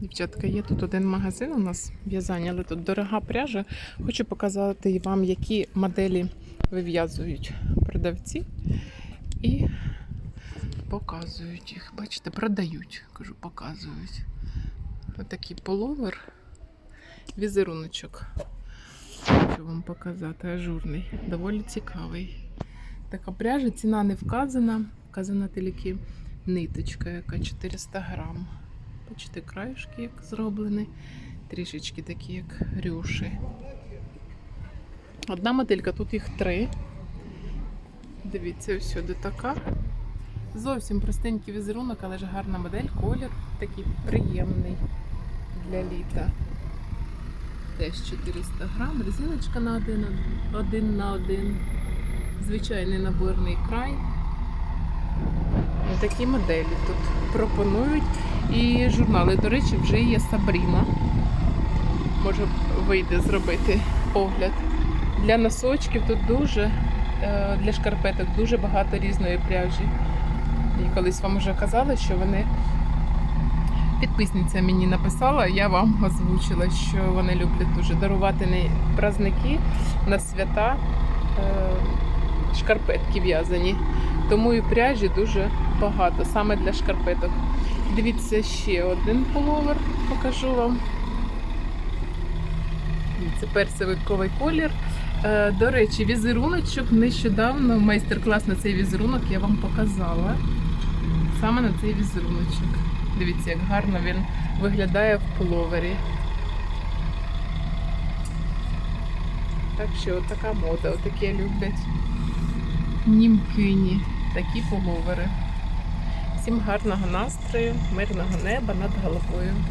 Дівчатка, є тут один магазин у нас в'язання, але тут дорога пряжа. Хочу показати вам, які моделі вив'язують продавці і показують їх. Бачите, продають, кажу, показують. Отакий половер, візеруночок. Хочу вам показати, ажурний, доволі цікавий. Така пряжа, ціна не вказана, вказана тільки ниточка, яка 400 грам. Бачите, краюшки як зроблені, трішечки такі, як рюші. Одна моделька, тут їх три. Дивіться, всюди така. Зовсім простенький візерунок, але ж гарна модель, колір такий приємний для літа. Теж 400 грам, резиночка на один, один на один. Звичайний наборний край. Такі моделі тут пропонують. І журнали, до речі, вже є Сабріна. Може вийде зробити огляд. Для носочків тут дуже, е, для шкарпеток дуже багато різної пряжі. І колись вам вже казала, що вони підписниця мені написала, я вам озвучила, що вони люблять дуже дарувати на праздники, на свята е, шкарпетки в'язані. Тому і пряжі дуже багато, саме для шкарпеток. Дивіться ще один пуловер, покажу вам. Це персиковий колір. Е, До речі, візеруночок нещодавно майстер-клас на цей візерунок я вам показала. Саме на цей візеруночок. Дивіться, як гарно він виглядає в пуловері. Так що така мода, отаке люблять німкині, такі пуловери. Всім гарного настрою, мирного неба над головою.